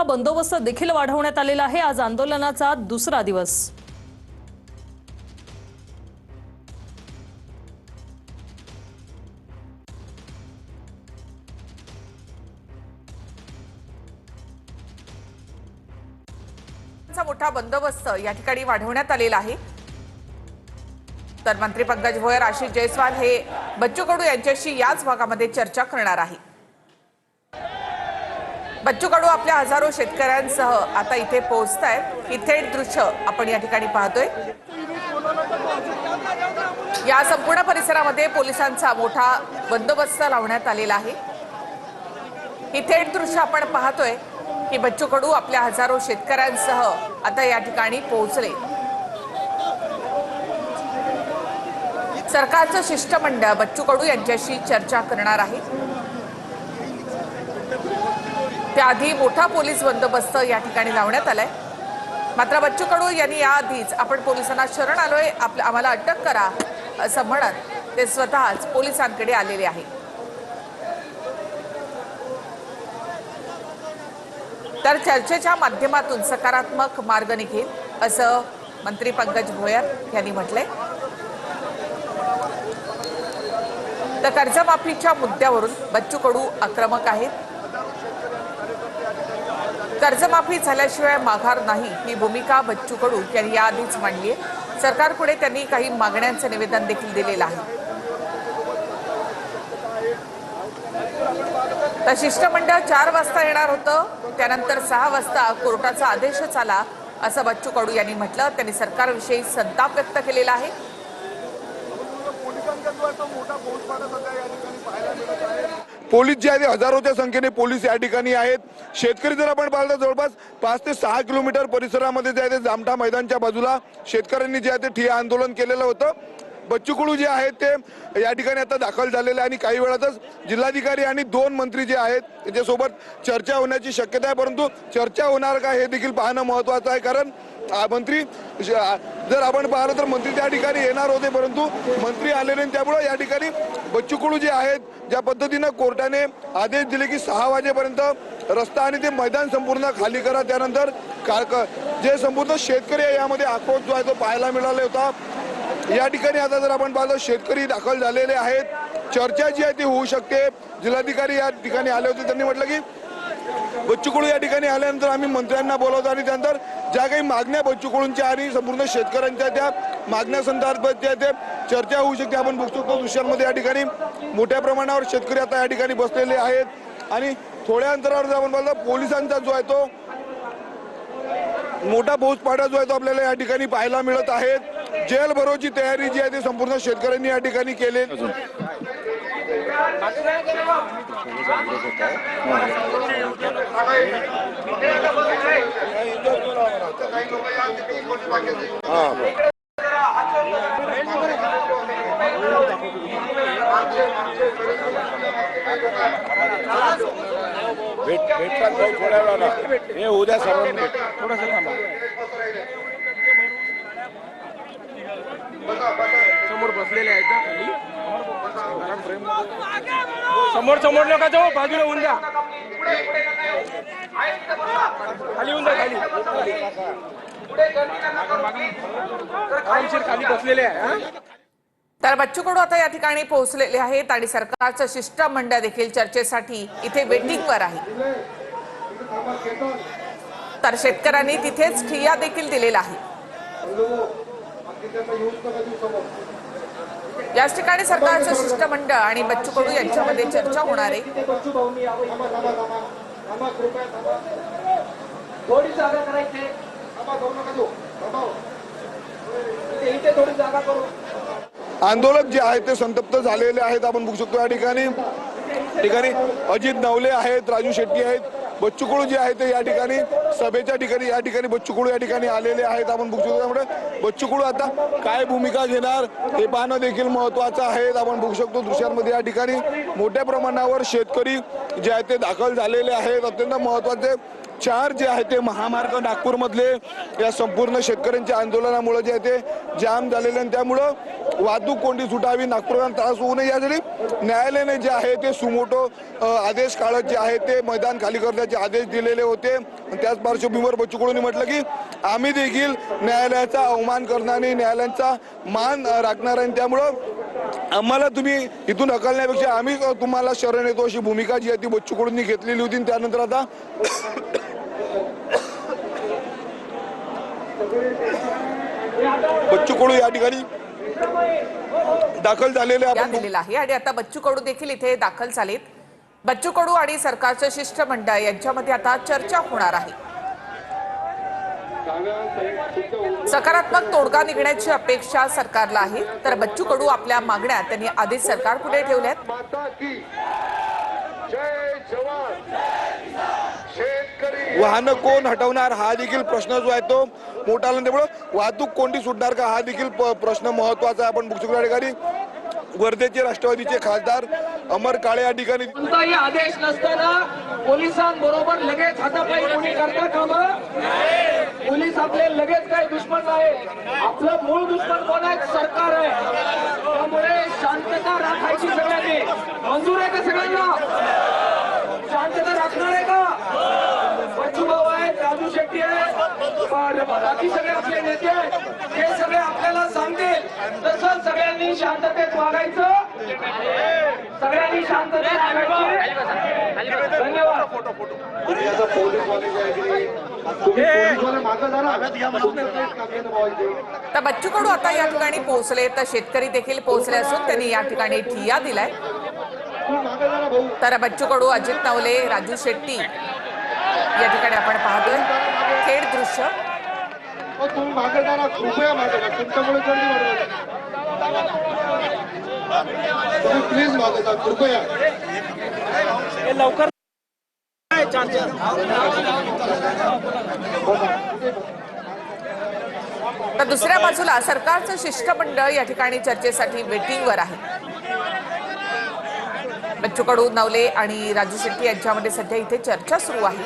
हा बंदोबस्त देखील वाढवण्यात आलेला आहे. आज आंदोलनाचा दुसरा दिवस. मोठा बंदोबस्त या ठिकाणी वाढवण्यात आलेला आहे. तर मंत्री पंकज भोयर आशिष जयस्वाल हे बच्चू कडू यांच्याशी याच भागामध्ये चर्चा करणार आहे. बच्चू कडू आपल्या हजारो शेतकऱ्यांसह आता इथे पोहोचत आहेत ही थेट दृश्य आपण या ठिकाणी पाहतोय. या संपूर्ण परिसरामध्ये पोलिसांचा मोठा बंदोबस्त लावण्यात आलेला आहे. ही थेट दृश्य आपण पाहतोय की बच्चू कडू आपल्या हजारो शेतकऱ्यांसह आता या ठिकाणी पोहोचले. सरकारचं शिष्टमंडळ बच्चू कडू यांच्याशी चर्चा करणार आहे. त्याआधी मोठा पोलीस बंदोबस्त या ठिकाणी लावण्यात आलाय. मात्र बच्चू कडू यांनी याआधीच आपण पोलिसांना शरण आलोय. आपलं आम्हाला अटक करा असं म्हणत ते स्वतःच पोलिसांकडे आलेले आहे तर चर्चेच्या माध्यमातून सकारात्मक मार्ग निघेल असं मंत्री पंकज भोयर यांनी म्हटलंय. तर कर्जमाफीच्या मुद्द्यावरून बच्चू कडू आक्रमक आहेत. कर्जमाफी झाल्याशिवाय माघार नाही ही भूमिका बच्चू कडू यांनी याआधीच मांडली आहे. सरकारपुढे त्यांनी काही मागण्यांचं निवेदन देखील दिलेलं आहे. तर शिष्टमंडळ चार वाजता येणार होतं. त्यानंतर सहा वाजता कोर्टाचा आदेशच आला असं बच्चू कडू यांनी म्हटलं. त्यांनी सरकारविषयी संताप व्यक्त केलेला आहे. पोलीस जे आहे ते हजारोच्या संख्येने पोलीस या ठिकाणी आहेत. शेतकरी जर आपण पाहिलं तर जवळपास पाच ते सहा किलोमीटर परिसरामध्ये जे आहे ते जामठा मैदानच्या बाजूला शेतकऱ्यांनी जे आहे ते ठिय्या आंदोलन केलेलं होतं. बच्चू कडू जे आहेत ते या ठिकाणी आता दाखल झालेले आहे आणि काही वेळातच जिल्हाधिकारी आणि दोन मंत्री जे आहेत त्याच्यासोबत चर्चा होण्याची शक्यता आहे परंतु चर्चा होणार का हे देखील पाहणं महत्वाचं आहे. कारण मंत्री जर आपण पाहिलं तर मंत्री त्या ठिकाणी येणार होते परंतु मंत्री आले नाही. त्यामुळे या ठिकाणी बच्चू कडू जे आहेत ज्या पद्धतीनं कोर्टाने आदेश दिले की सहा वाजेपर्यंत रस्ता आणि ते मैदान संपूर्ण खाली करा. त्यानंतर का- जे संपूर्ण शेतकरी आहे यामध्ये आक्रोश जो आहे तो पाहायला मिळाला होता. या ठिकाणी आता जर आपण पाहिलं शेतकरी दाखल झालेले आहेत. चर्चा जी आहे ती होऊ शकते. जिल्हाधिकारी या ठिकाणी आले होते त्यांनी म्हटलं की बच्चू कडू या ठिकाणी आल्यानंतर आम्ही मंत्र्यांना बोलवतो आणि त्यानंतर ज्या काही मागण्या बच्चूकडूनच्या आणि संपूर्ण शेतकऱ्यांच्या त्या मागण्या संदर्भात ज्या ते चर्चा होऊ शकते. आपण बघू शकतो दृश्यांमध्ये या ठिकाणी मोठ्या प्रमाणावर शेतकरी आता या ठिकाणी बसलेले आहेत. आणि थोड्या अंतरावर जर आपण बघतो पोलिसांचा जो आहे तो मोठा पाडा जो आहे तो आपल्याला या ठिकाणी पाहायला मिळत आहे. जेल भरोची तयारी जी आहे ती संपूर्ण शेतकऱ्यांनी या ठिकाणी केली भेट भेटतात भाऊ थोड्या वेळाला हे उद्या सर्वांनी भेट थांबा समोर बसलेले आहेत ना खाली समोर समोर नका जाऊ बाजूला होऊन द्या खाली होऊन जा खाली. खाली बसलेले आहे हा? तर बच्चू कडू आता या ठिकाणी पोहोचलेले आहेत आणि सरकारचं शिष्टमंडळ देखील चर्चेसाठी इथे वेटिंगवर आहे. तर शेतकऱ्यांनी तिथेच ठिय्या देखील दिलेला आहे. याच ठिकाणी सरकारचं शिष्टमंडळ आणि बच्चू कडू यांच्यामध्ये चर्चा होणार आहे. थोडी जागा करायची. इथे- इथे थोडी जागा करू. आंदोलक जे आहेत ते संतप्त झालेले आहेत. आपण बघू शकतो या ठिकाणी. ठिकाणी अजित नवले आहेत राजू शेट्टी आहेत. बच्चू कडू जे आहेत ते या ठिकाणी सभेच्या ठिकाणी या ठिकाणी बच्चू कडू या ठिकाणी आलेले आहेत. आपण बघू शकतो त्यामुळे बच्चू कडू आता काय भूमिका घेणार हे पाहणं देखील महत्वाचं आहे. आपण बघू शकतो दृश्यांमध्ये या ठिकाणी मोठ्या प्रमाणावर शेतकरी जे आहेत ते दाखल झालेले आहेत. अत्यंत महत्त्वाचे चार जे आहे ते महामार्ग नागपूरमधले या संपूर्ण शेतकऱ्यांच्या आंदोलनामुळे जे आहे ते जाम झालेले आणि त्यामुळं वाहतूक कोंडी सुटावी नागपूरकरांना त्रास होऊ नये यासाठी न्यायालयाने जे आहे ते सुमोटो आदेश काढत जे आहे ते मैदान खाली करण्याचे आदेश दिलेले होते. त्याच पार्श्वभूमीवर बच्चू कडूंनी म्हटलं की आम्ही देखील न्यायालयाचा अवमान करणार न्यायालयांचा न्यायालयाचा मान राखणार आहे. आणि त्यामुळं आम्हाला तुम्ही इथून हकलण्यापेक्षा आम्ही तुम्हाला शरण येतो अशी भूमिका जी आहे ती बच्चू कडूंनी घेतलेली होती. त्यानंतर आता बच्चू कडू या ठिकाणी दाखल झालेले आपण दिलेला आहे. आणि आता बच्चू कडू देखील इथे दाखल झालेत. बच्चू कडू आणि सरकारचं शिष्टमंडळ यांच्यामध्ये आता चर्चा होणार आहे. सकारात्मक तोडगा निघण्याची अपेक्षा सरकारला आहे. तर बच्चू कडू आपल्या मागण्या त्यांनी आधीच सरकार पुढे ठेवल्यात. वाहनं कोण हटवणार हा देखील प्रश्न जो आहे तो. मोठा आला त्यामुळं वाहतूक कोणती सुटणार का? हा देखील प्रश्न महत्त्वाचा आहे. आपण बघू शकतो ठिकाणी. वर्धेचे राष्ट्रवादीचे खासदार अमर काळे या ठिकाणी कोणताही आदेश नसताना पोलिसांबरोबर लगेच हातापाई कोणी करता कामा? पोलीस आपले लगेच काही दुश्मन आहे आपलं मूळ दुश्मन कोण आहे सरकार आहे. त्यामुळे शांतता राखायची सगळ्यांनी मंजूर आहे का सगळ्यांना शांतता राखणार आहे का बच्चू भाऊ आहेत राजू शेट्टी आहेत बरं, बाकी सगळे आपले नेते हे सगळे आपल्याला सांगतील. तसं सगळ्यांनी शांततेत वागायचं. सगळ्यांनी शांततेत वागायचं. धन्यवाद. तर बच्चू कडू आता या ठिकाणी पोहोचले तर शेतकरी देखील पोहोचले असून त्यांनी या ठिकाणी ठिया दिलाय. तर बच्चू कडू अजित नवले राजू शेट्टी या ठिकाणी आपण पाहतोय. थेट दृश्य. हो, तुम्ही मागे जा ना. कृपया मागे जा. तुमच्यामुळे गर्दी वाढवत तुम्ही प्लीज मागे जा. कृपया. तर दुसऱ्या बाजूला सरकारचं शिष्टमंडळ या ठिकाणी चर्चेसाठी वेटिंगवर आहे. बच्चू कडू नवले आणि राजू शेट्टी यांच्यामध्ये सध्या इथे चर्चा सुरू आहे.